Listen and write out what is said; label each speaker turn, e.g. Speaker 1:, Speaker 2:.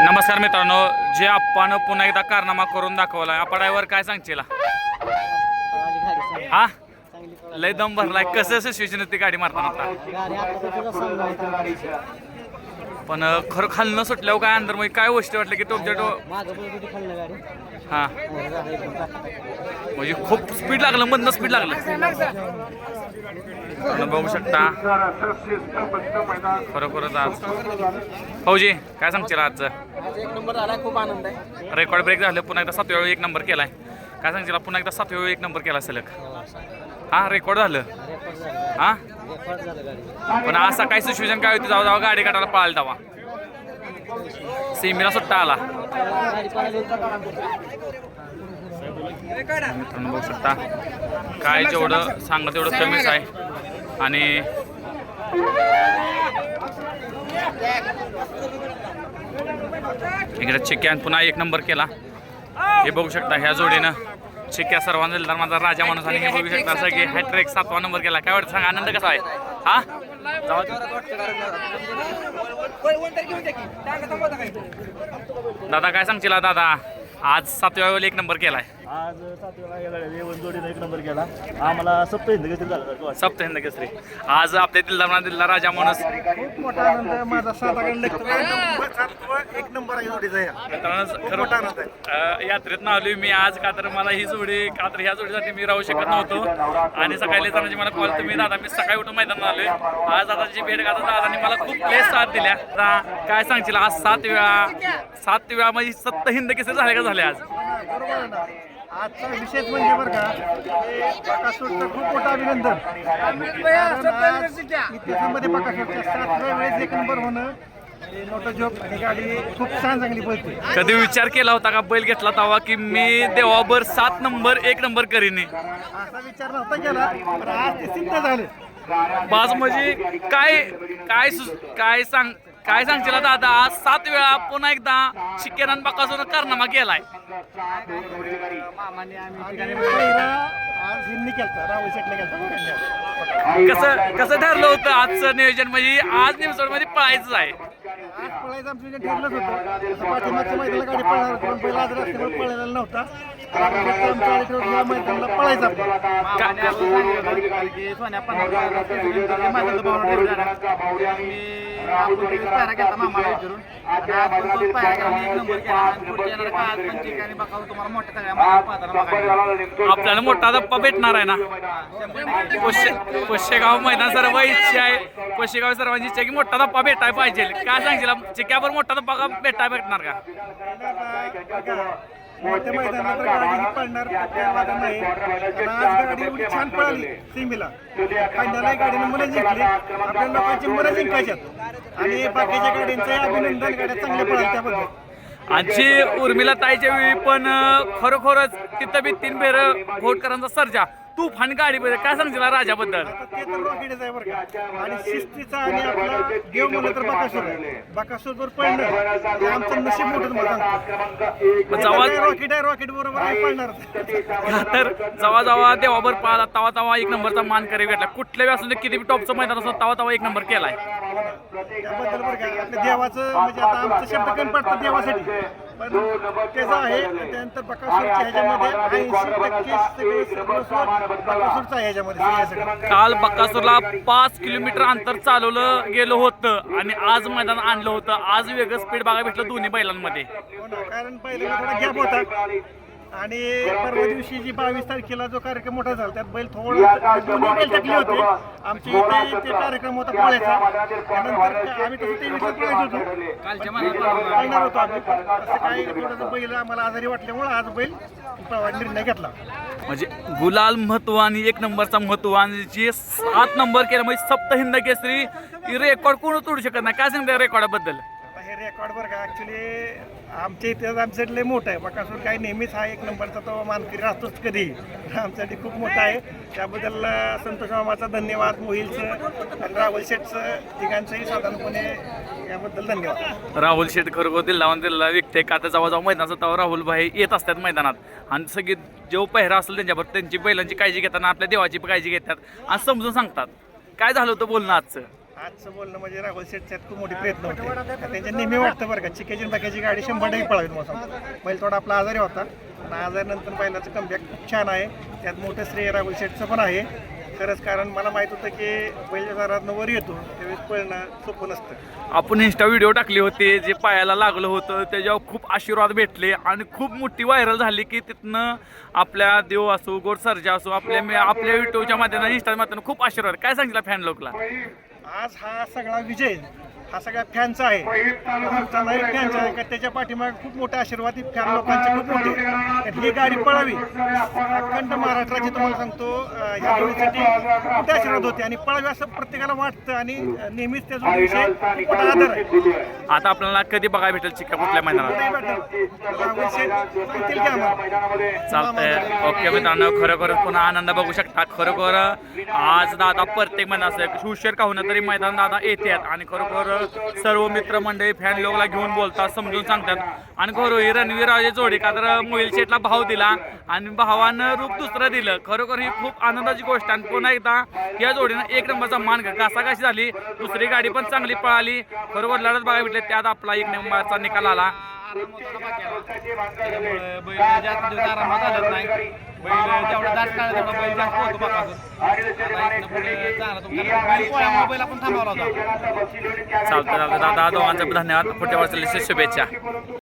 Speaker 1: नमस्कार मित्रांनो जे आप्पानं पुन्हा एकदा कारनामा करून दाखवला आपण ड्रायव्हर काय सांगशील? हा? लय दम भरलाय. कसं सिच्युएशन होती गाडी मारताना आता? पण खरं खालनं सुटल्यावर काय अंदर मग काय गोष्टी वाटल्या की तुमच्या डो हा.
Speaker 2: झालं.
Speaker 1: म्हणजे खूप स्पीड लागलं मधनं स्पीड लागलं. बघू शकता. खरोखरच आज फौजी काय सांगशील आजचं?
Speaker 2: आज एक नंबर आला खूप आनंद आहे.
Speaker 1: रेकॉर्ड ब्रेक झालं पुन्हा एकदा सातव्या वेळी एक नंबर केलाय. काय सांगशील पुन्हा एकदा सातव्या वेळी एक नंबर केला सलग? हा रेकॉर्ड झालं. हा? पण आज सकाळी सिच्युएशन काय होती जाऊ जाऊ गाडी काढायला पळायला जावा सेमीला सुट्टा आला. मित्रांनो बघू शकता. काय जेवढं सांगा तेवढं कमीच आहे. आणि इकडे चिक्यान पुन्हा एक नंबर केला. हे बघू शकता ह्या जोडीनं. शिक्या सर्वांना दिलदार माझा राजा माणूस आणि हे बघू शकता सगळे हॅट्रिक सातवा नंबर केला. काय वाटतं सांगा? आनंद कसा आहे? हा? दादा काय सांगशील दादा? आज सातव्या वेळेला एक नंबर केलाय.
Speaker 3: आज सातव्याला गेला येऊन जोडीने एक नंबर केला. आम्हाला सप्त हिंद घेतली झालं
Speaker 1: सप्त हिंद केसरी आज आपल्या दिलदार दिलदार राजा माणूस.
Speaker 3: खूप मोठा आनंद आहे. माझा सात एक नंबर
Speaker 1: खरं यात्रेत आलोय मी आज. का तर मला ही जोडी का तर ह्या जोडीसाठी मी राहू शकत नव्हतो. आणि सकाळी येताना मला कॉल. तुम्ही दादा मी सकाळी उठून मैदानात आलोय. आज दादाची भेट का दादाने मला खूप प्लेस साथ दिल्या. आता काय सांगशील? आज सात वेळा सात वेळा म्हणजे सत्त हिंद केसरी झाले का झाले आज?
Speaker 3: आजचा विशेष म्हणजे बरं का बकासूरचं खूप मोठं अभिनंदन. इतिहासामध्ये बकासूरच्या सातव्या वेळेस एक नंबर होणं नोटा जॉब गाडी खूप छान चांगली पळते.
Speaker 1: कधी विचार केला होता का बैल घेतला तवा की मी देवाबर सात नंबर एक नंबर करीन?
Speaker 3: असा विचार नव्हता केला पण आज ते सिद्ध झाले.
Speaker 1: बाज म्हणजे काय काय सु- काय सांग काय सांगशील आता? दादा आज सात वेळा पुन्हा एकदा शिकेरान बाकासून कारनामा केलाय.
Speaker 3: आज हिंदी केलता राहुल शेटने केलता
Speaker 1: कसं कसं ठरलं होतं आजचं नियोजन? म्हणजे आज निवसडमध्ये पळायचं आहे.
Speaker 3: आज पळायचं आमचं नियोजन ठरलंच होतं. तसं पाठीमागच्या मैदानाला गाडी पळणार होती पण पहिला आज रस्त्यावर पळायला नव्हता. राहुल शेटचं आमच्या आईकडे या मैदानाला पळायचं आपण
Speaker 1: आपल्याला मोठा धप्पा भेटणार आहे ना? पुष्य कोशेगाव मैदान सर्व इच्छा आहे. कोशेगाव सर्वांची इच्छा आहे की मोठा धप्पा भेटायला पाहिजे. काय सांगशील? चिक्यावर मोठा धप्पा का भेटायला भेटणार का?
Speaker 3: मोठ्या मैदानात गाडी ही पळणार काय नाही. आज गाडी एवढी छान पळाली सिमीला फायनलला गाडीने मुलं जिंकली. आपल्या लोकांची मुलं जिंकायच्यात आणि बाकीच्या गाड्यांचं अभिनंदन. गाड्या चांगल्या पळाल्या त्याबद्दल.
Speaker 1: आजची उर्मिला ताईच्या वेळी पण खरोखरच तिथं बी तीन फेर घोटकरांचा सर्जा. तुफान गाडी बद्दल काय सांगशील राजाबद्दल?
Speaker 3: आता ते तर रॉकेटच आहे बरं का. आणि शिस्तीचा आणि आपला देव म्हणलं तर बकासूर आहे. बकासूर बरोबर पळणं हे आमचं नशीब मोठं मला
Speaker 1: जेव्हा
Speaker 3: रॉकेट आहे रॉकेट बरोबर आहे पळणार.
Speaker 1: तर जवा जवा देवाबर पाहिला तवा तवा एक नंबरचा मान करी भेटला. कुठल्याही असून किती टॉपचं मैदान असो तवा तवा एक नंबर केलाय.
Speaker 3: त्याबद्दल बरं का आपल्या देवाचं म्हणजे आता आमचं शब्द कमी पडतं देवासाठी. पण त्याचं आहे त्यानंतर बकासूरच्या ह्याच्यामध्ये ऐंशी टक्के सगळे बकासूरचं आहे ह्याच्यामध्ये
Speaker 1: काल बक्कासूरला पाच किलोमीटर अंतर चालवलं गेलं होतं आणि आज मैदान आणलं होतं. आज वेगळं स्पीड बघायला भेटलं दोन्ही बैलांमध्ये.
Speaker 3: हो कारण पहिल्यांदा थोडा गॅप होता. आणि परवा दिवशी जी बावीस तारखेला जो कार्यक्रम मोठा झाला त्यात बैल थोडा दोन्ही बैल थकले होते. आमच्या इथे ते कार्यक्रम होता पोळ्याचा. त्यानंतर आम्ही तसं ते विषय पळायच होतो. कालच्या पळणार होतो आम्ही. पण असं काही थोडंसं बैल आम्हाला आजारी वाटल्यामुळे आज बैल निर्णय घेतला.
Speaker 1: म्हणजे गुलाल महत्त्व आणि एक नंबरचा महत्त्व आणि जे सात नंबर केला म्हणजे सप्त हिंद केसरी रेकॉर्ड कोण तोडू शकत नाही? काय सांगता रेकॉर्डाबद्दल
Speaker 3: हे रेकॉर्ड बरं का? ॲक्च्युली आमच्या इथे आमच्यासाठी लय मोठं आहे. बकासूर काही नेहमीच हा एक नंबरचा तो मानकरी राहतोच कधी. आमच्यासाठी खूप मोठा आहे. त्याबद्दल संतोष मामाचा धन्यवाद मोहिलचं आणि राहुल शेठचं तिघांचंही साधारणपणे याबद्दल धन्यवाद.
Speaker 1: राहुल शेट खरोखर दिल्ला दिल्ला विकते का तर जाऊ मैदानाचा तेव्हा राहुल भाई येत असतात मैदानात. आणि सगळी जो पहिरा असेल त्यांच्यावर त्यांची बैलांची काळजी घेताना आपल्या देवाची काळजी घेतात. आणि समजून सांगतात. काय झालं होतं बोलणं आजचं?
Speaker 3: आजचं बोलणं म्हणजे राहुल शेटच्यात खूप मोठे प्रयत्न होते. त्यांच्या नेहमी वाटतं बरं का चिकेची आणि बाकीची गाडी शंभर टक्के पळावी मला सांगतो बैल थोडा आपला आजारी होता. पण आजारीनंतर बैलाचं कमबॅक खूप छान आहे. त्यात मोठं श्रेय राहुल शेटचं पण आहे. खरंच कारण मला माहीत होतं की बैल घरातनं वर येतो त्यावेळेस पळणं सोपं नसतं.
Speaker 1: आपण इंस्टा व्हिडिओ टाकले होते जे पायाला लागलं होतं त्याच्यावर खूप आशीर्वाद भेटले आणि खूप मोठी व्हायरल झाली की तिथनं आपल्या देव असो गोड सर्जा असो आपल्या आपल्या युट्यूबच्या माध्यमातून इंस्टाच्या माध्यमातून खूप आशीर्वाद. काय सांगितलं फॅन लोकला?
Speaker 3: आज हा सगळा विजय हा सगळ्या फॅनचा आहे. फॅनचा आहे. का त्याच्या पाठीमागे खूप मोठा आशीर्वाद फॅन लोकांचे खूप मोठे ही गाडी पळावी. अखंड महाराष्ट्राची तुम्हाला सांगतो अं, ह्या जोडीसाठी मोठे आशीर्वाद होते? आणि पळावी असं प्रत्येकाला वाटतं आणि नेहमीच त्या जोडीविषयी खूप मोठा आदर आहे.
Speaker 1: आता आपल्याला कधी बघायला भेटेल चिक्का कुठल्या
Speaker 3: आम्हाला.
Speaker 1: चालतंय. ओके मित्रांनो खरोखर पुन्हा आनंद बघू शकता. खरोखर आज दादा प्रत्येक मैदान असं हुशेर का होणार तरी मैदान दादा येतात आणि खरोखर सर्व मित्रमंडळी फॅन लोकला घेऊन बोलतात समजून सांगतात. आणि खरोही ही रणवीररावची जोडी का तर मोहिल शेटला भाव दिला आणि भावानं रूप दुसरं दिलं. खरोखर ही खूप आनंदाची गोष्ट आणि पुन्हा एकदा या जोडीनं एक नंबरचा मान घासाघाशी झाली. दुसरी गाडी पण चांगली पळाली. खरोखर लढत बघायला भेटले त्यात आपला एक नंबरचा निकाल आला.
Speaker 2: बैल जास्त दिवस आरामात नाही
Speaker 1: चालतं चालतं दादा धन्यवाद. पुढच्या वर्षाला शुभेच्छा.